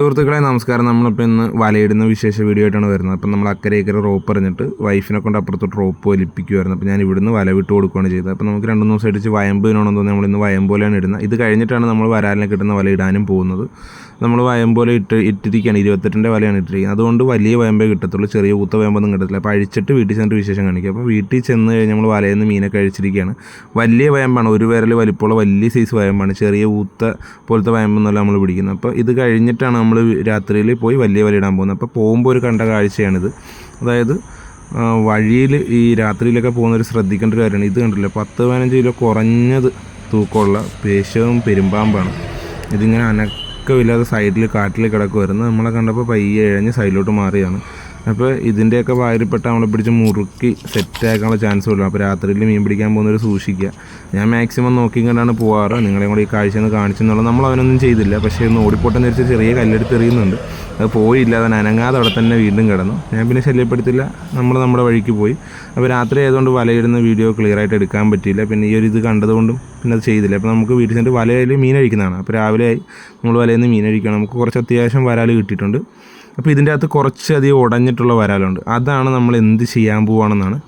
സുഹൃത്തുക്കളെ നമസ്കാരം. നമ്മളിപ്പോൾ ഇന്ന് വലയിടുന്ന വിശേഷ വീഡിയോ ആയിട്ടാണ് വരുന്നത്. അപ്പം നമ്മൾ അക്കരെ ഇക്കരെ റോപ്പ് എറിഞ്ഞിട്ട് വൈഫിനെ കൊണ്ട് അപ്പുറത്തോട്ട് റോപ്പ് വലിപ്പിക്കുമായിരുന്നു അപ്പോൾ ഞാൻ ഇവിടുന്ന് വല വിട്ട് കൊടുക്കുകയാണ് ചെയ്തത്. അപ്പോൾ നമുക്ക് രണ്ട് ദിവസം അടിച്ച് വയമ്പിനോണെന്ന് തോന്നുന്നു. നമ്മൾ ഇന്ന് വയമ്പോലെയാണ് ഇടുന്നത്. ഇത് കഴിഞ്ഞിട്ടാണ് നമ്മൾ വരാലിനെ കിട്ടുന്ന വല ഇടാനും പോകുന്നത്. നമ്മൾ വയമ്പോലെ ഇട്ട് ഇട്ടിരിക്കുകയാണ്. ഇരുപത്തെട്ടിന്റെ വലയാണ് ഇട്ടിരിക്കുന്നത്. അതുകൊണ്ട് വലിയ വയമ്പേ കിട്ടത്തുള്ളൂ. ചെറിയ ഊത്ത വയമ്പൊന്നും കിട്ടത്തില്ല. അപ്പോൾ അഴിച്ചിട്ട് വീട്ടിൽ ചെന്നിട്ട് വിശേഷം കാണിക്കുക അപ്പോൾ വീട്ടിൽ ചെന്ന് കഴിഞ്ഞ് നമ്മൾ വലയിൽ നിന്ന് മീനൊക്കെ അഴിച്ചിരിക്കുകയാണ്. വലിയ വയമ്പാണ്. ഒരു വിരൽ വലിപ്പമുള്ള വലിയ സൈസ് വയമ്പാണ്. ചെറിയ ഊത്ത പോലത്തെ വയമ്പൊന്നുമല്ല നമ്മൾ പിടിക്കുന്നത്. അപ്പോൾ ഇത് കഴിഞ്ഞിട്ടാണ് നമ്മൾ രാത്രിയിൽ പോയി വലിയ വല ഇടാൻ പോകുന്നത് അപ്പോൾ പോകുമ്പോൾ ഒരു കണ്ട കാഴ്ചയാണിത്. അതായത് വഴിയിൽ ഈ രാത്രിയിലൊക്കെ പോകുന്നവർ ശ്രദ്ധിക്കേണ്ട ഒരു കാര്യമാണ്. ഇത് കണ്ടില്ല പത്ത് പതിനഞ്ച് കിലോ കുറഞ്ഞത് തൂക്കമുള്ള പേശവും പെരുമ്പാമ്പാണ്. ഇതിങ്ങനെ അനക്കമില്ലാതെ സൈഡിൽ കാട്ടിൽ കിടക്കുമായിരുന്നു നമ്മളെ കണ്ടപ്പോൾ പയ്യെ ഇഴഞ്ഞ് സൈഡിലോട്ട് മാറിയാണ് അപ്പോൾ ഇതിന്റെയൊക്കെ വാരിപ്പെട്ട നമ്മളെ പിടിച്ച് മുറുക്കി സെറ്റാക്കാനുള്ള ചാൻസ് ഉള്ളൂ. അപ്പോൾ രാത്രിയിൽ മീൻ പിടിക്കാൻ പോകുന്നവർ സൂക്ഷിക്കുക. ഞാൻ മാക്സിമം നോക്കി കണ്ടാണ് പോകാറ് നിങ്ങളെ കൂടെ ഈ കാഴ്ച ഒന്ന് കാണിച്ചെന്നുള്ളത് നമ്മൾ അവനൊന്നും ചെയ്തില്ല. പക്ഷേ ഒന്ന് ഓടിപ്പോട്ടെന്ന് വെച്ചാൽ ചെറിയ കല്ലെടുത്ത് എറിയുന്നുണ്ട്. അത് പോയില്ല. അവൻ അനങ്ങാതെ അവിടെ തന്നെ വീണ്ടും കിടന്നു. ഞാൻ പിന്നെ ശല്യപ്പെടുത്തില്ല. നമ്മൾ നമ്മുടെ വഴിക്ക് പോയി. അപ്പോൾ രാത്രി ആയതുകൊണ്ട് വലയിടുന്ന വീഡിയോ ക്ലിയർ ആയിട്ട് എടുക്കാൻ പറ്റിയില്ല. പിന്നെ ഈ ഒരു ഇത് കണ്ടതുകൊണ്ടും പിന്നെ അത് ചെയ്തില്ല. അപ്പോൾ നമുക്ക് വീട്ടിൽ ചെന്നിട്ട് വലയിൽ മീൻ അഴിക്കുന്നതാണ്. അപ്പോൾ രാവിലെ ആയി നമ്മൾ വലയിൽ നിന്ന് മീൻ അഴിക്കണം. നമുക്ക് കുറച്ച് അത്യാവശ്യം വരാൽ കിട്ടിയിട്ടുണ്ട്. അപ്പോൾ ഇതിന്റെ അകത്ത് കുറച്ചധികം ഉടഞ്ഞിട്ടുള്ള വരാലുണ്ട്. അതാണ് നമ്മൾ എന്ത് ചെയ്യാൻ പോവുകയാണെന്നാണ്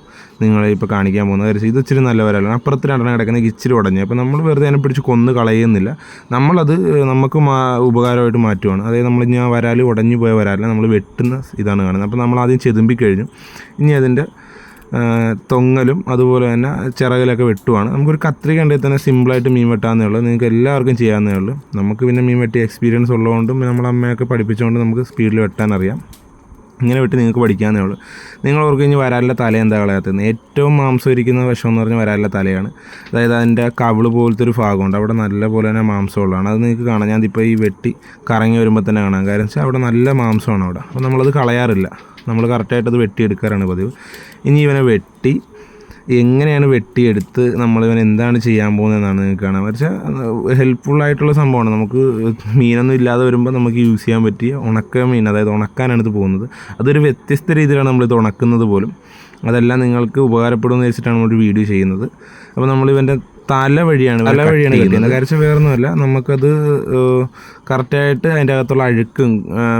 നിങ്ങളെ ഇപ്പോൾ കാണിക്കാൻ പോകുന്നത്. കാര്യം ഇത് ഇച്ചിരി നല്ല വരാലാണ്. അപ്പുറത്ത് രണ്ടെണ്ണം കിടക്കുന്ന ഇച്ചിരി ഉടഞ്ഞു. അപ്പോൾ നമ്മൾ വെറുതെ അതിനെ പിടിച്ച് കൊന്ന് കളയുന്നില്ല. നമ്മളത് നമുക്ക് മാ ഉപകാരമായിട്ട് മാറ്റുവാണ്. അതായത് നമ്മൾ ഇനി ആ വരാൽ ഉടഞ്ഞു പോയ വരാലിനെ നമ്മൾ വെട്ടുന്ന ഇതാണ് കാണുന്നത്. അപ്പോൾ നമ്മൾ ആദ്യം ചെതുമ്പി ഇനി അതിന്റെ തൊങ്ങലും അതുപോലെ തന്നെ ചിറകിലൊക്കെ വെട്ടുവാണ്. നമുക്കൊരു കത്രിക ഉണ്ടെങ്കിൽ തന്നെ സിമ്പിളായിട്ട് മീൻ വെട്ടാന്നേ ഉള്ളൂ. നിങ്ങൾക്ക് എല്ലാവർക്കും ചെയ്യാവുന്നേ ഉള്ളൂ. നമുക്ക് പിന്നെ മീൻ വെട്ടി എക്സ്പീരിയൻസ് ഉള്ളതുകൊണ്ടും നമ്മുടെ അമ്മയൊക്കെ പഠിപ്പിച്ചുകൊണ്ട് നമുക്ക് സ്പീഡിൽ വെട്ടാൻ അറിയാം. ഇങ്ങനെ വെട്ടി നിങ്ങൾക്ക് പഠിക്കാവുന്നേ ഉള്ളൂ. നിങ്ങൾ ഓർക്ക് കഴിഞ്ഞ് തല എന്താ കളയാത്തത് ഏറ്റവും മാംസം ഇരിക്കുന്ന വിഷം എന്ന് പറഞ്ഞാൽ വരാലിന്റെ തലയാണ്. അതായത് അതിന്റെ കവിൾ പോലത്തെ ഒരു ഭാഗമുണ്ട്. അവിടെ നല്ല പോലെ തന്നെ മാംസമുള്ളതാണ്. അത് നിങ്ങൾക്ക് കാണാം. ഞാനിപ്പോൾ ഈ വെട്ടി കറങ്ങി വരുമ്പോൾ തന്നെ കാണാം. കാരണം വെച്ചാൽ അവിടെ നല്ല മാംസമാണ് അവിടെ. അപ്പോൾ നമ്മളത് കളയാറില്ല. നമ്മൾ കറക്റ്റായിട്ട് അത് വെട്ടിയെടുക്കാറാണ് പതിവ്. ഇനി ഇവനെ വെട്ടി എങ്ങനെയാണ് വെട്ടിയെടുത്ത് നമ്മളിവൻ എന്താണ് ചെയ്യാൻ പോകുന്നതെന്നാണ് നിങ്ങൾക്ക് കാണാൻ വെച്ചാൽ ഹെൽപ്ഫുൾ ആയിട്ടുള്ള സംഭവമാണ്. നമുക്ക് മീനൊന്നും ഇല്ലാതെ വരുമ്പോൾ നമുക്ക് യൂസ് ചെയ്യാൻ പറ്റിയ ഉണക്ക മീൻ അതായത് ഉണക്കാനാണ് ഇത് പോകുന്നത്. അതൊരു വ്യത്യസ്ത രീതിയിലാണ് നമ്മളിത് ഉണക്കുന്നത് പോലും. അതെല്ലാം നിങ്ങൾക്ക് ഉപകാരപ്പെടുമെന്ന് വെച്ചിട്ടാണ് നമ്മളൊരു വീഡിയോ ചെയ്യുന്നത്. അപ്പോൾ നമ്മളിവന്റെ തല വഴിയാണ് തല വഴിയാണ് കിട്ടിയത് കാരണം വേറെ ഒന്നുമല്ല നമുക്കത് കറക്റ്റായിട്ട് അതിന്റെ അകത്തുള്ള അഴുക്കും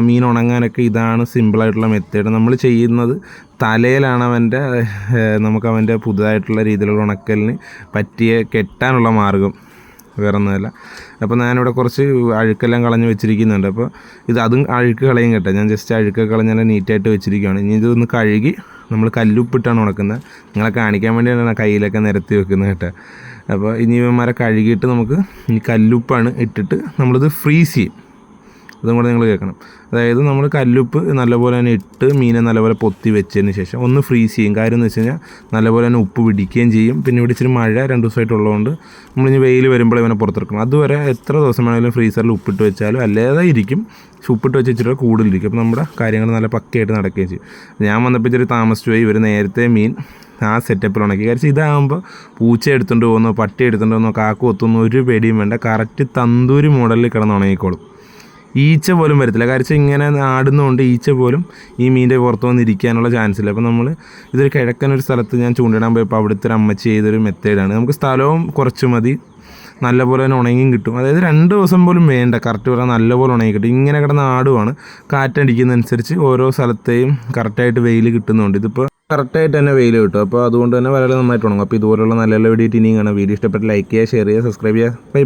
മീൻ ഉണങ്ങാനൊക്കെ ഇതാണ് സിമ്പിളായിട്ടുള്ള മെത്തേഡ്. നമ്മൾ ചെയ്യുന്നത് തലയിലാണ് അവന്റെ നമുക്ക് അവന്റെ പുതുതായിട്ടുള്ള രീതിയിലുള്ള ഉണക്കലിന് പറ്റിയ കെട്ടാനുള്ള മാർഗം. വേറെ ഒന്നുമല്ല അപ്പോൾ ഞാനിവിടെ കുറച്ച് അഴുക്കെല്ലാം കളഞ്ഞ് വെച്ചിരിക്കുന്നുണ്ട്. അപ്പോൾ ഇത് അതും അഴുക്ക് കളയും കേട്ടോ. ഞാൻ ജസ്റ്റ് അഴുക്ക് കളഞ്ഞാൽ നീറ്റായിട്ട് വെച്ചിരിക്കുകയാണ്. ഇനി ഇതൊന്ന് കഴുകി നമ്മൾ കല്ലുപ്പിട്ടാണ് ഉണക്കുന്നത്. നിങ്ങളെ കാണിക്കാൻ വേണ്ടിയാണ് കയ്യിലൊക്കെ നിരത്തി വെക്കുന്നത് കേട്ടോ. അപ്പോൾ ഇനി ഇവന്മാരെ കഴുകിയിട്ട് നമുക്ക് ഈ കല്ലുപ്പാണ് ഇട്ടിട്ട് നമ്മളിത് ഫ്രീസ് ചെയ്യും. അതും കൂടെ നിങ്ങൾ കേൾക്കണം. അതായത് നമ്മൾ കല്ലുപ്പ് നല്ലപോലെ തന്നെ ഇട്ട് മീനെ നല്ലപോലെ പൊത്തി വെച്ചതിന് ശേഷം ഒന്ന് ഫ്രീസ് ചെയ്യും. കാര്യം എന്ന് വെച്ച് കഴിഞ്ഞാൽ നല്ലപോലെ തന്നെ ഉപ്പ് പിടിക്കുകയും ചെയ്യും. പിന്നെ ഇവിടെ ഇച്ചിരി മഴ രണ്ട് ദിവസമായിട്ടുള്ളതുകൊണ്ട് നമ്മളിനി വെയിൽ വരുമ്പോൾ ഇവനെ പുറത്തെടുക്കണം. അതുവരെ എത്ര ദിവസം വേണമെങ്കിലും ഫ്രീസറിൽ ഉപ്പിട്ട് വെച്ചാലും അല്ലാതെ ഇരിക്കും. ഉപ്പിട്ട് വെച്ച് ഇച്ചിരി കൂടുതലിരിക്കും. അപ്പോൾ നമ്മുടെ കാര്യങ്ങൾ നല്ല പക്കയായിട്ട് നടക്കുകയും ചെയ്യും. ഞാൻ വന്നപ്പോൾ ഇച്ചിരി താമസിച്ചു പോയി. ഇവർ നേരത്തെ മീൻ ആ സെറ്റപ്പിൽ ഉണക്കി. കാരണം ഇതാകുമ്പോൾ പൂച്ച എടുത്തുകൊണ്ട് പോകുന്നോ പട്ടി എടുത്തുകൊണ്ട് പോകുന്നോ കാക്കു ഒത്തുന്നോ ഒരു പേടിയും വേണ്ട. കറക്റ്റ് തന്തൂരി മോഡലിൽ കിടന്ന് ഉണങ്ങിക്കോളും. ഈച്ച പോലും വരത്തില്ല. കാരണം ഇങ്ങനെ ആടുന്നതുകൊണ്ട് ഈച്ച പോലും ഈ മീന്റെ പുറത്ത് വന്നിരിക്കാനുള്ള ചാൻസ് ഇല്ല. അപ്പോൾ നമ്മൾ ഇതൊരു കിഴക്കനൊരു സ്ഥലത്ത് ഞാൻ ചൂണ്ടിടാൻ പോയപ്പോൾ അവിടുത്തെ ഒരു അമ്മച്ചി ചെയ്തൊരു മെത്തേഡാണ് നമുക്ക് സ്ഥലവും കുറച്ച് മതി. നല്ലപോലെ തന്നെ ഉണങ്ങിയും കിട്ടും. അതായത് രണ്ട് ദിവസം പോലും വേണ്ട. കറക്റ്റ് പറയാൻ നല്ലപോലെ ഉണങ്ങി കിട്ടും. ഇങ്ങനെ കിടന്ന ആടുവാണ്. കാറ്റടിക്കുന്നതനുസരിച്ച് ഓരോ സ്ഥലത്തെയും കറക്റ്റായിട്ട് വെയിൽ കിട്ടുന്നുണ്ട്. ഇതിപ്പോൾ കറക്റ്റായിട്ട് തന്നെ വെയിൽ കിട്ടും. അപ്പോൾ അതുകൊണ്ട് തന്നെ വളരെ നന്നായിട്ട് ഉണങ്ങും. അപ്പോൾ ഇതുപോലുള്ള നല്ല നല്ല വീഡിയോ ഇനിയും കാണാം. വീഡിയോ ഇഷ്ടപ്പെട്ട് ലൈക്ക് ചെയ്യുക ഷെയർ ചെയ്യുക സബ്സ്ക്രൈബ് ചെയ്യുക. ബൈ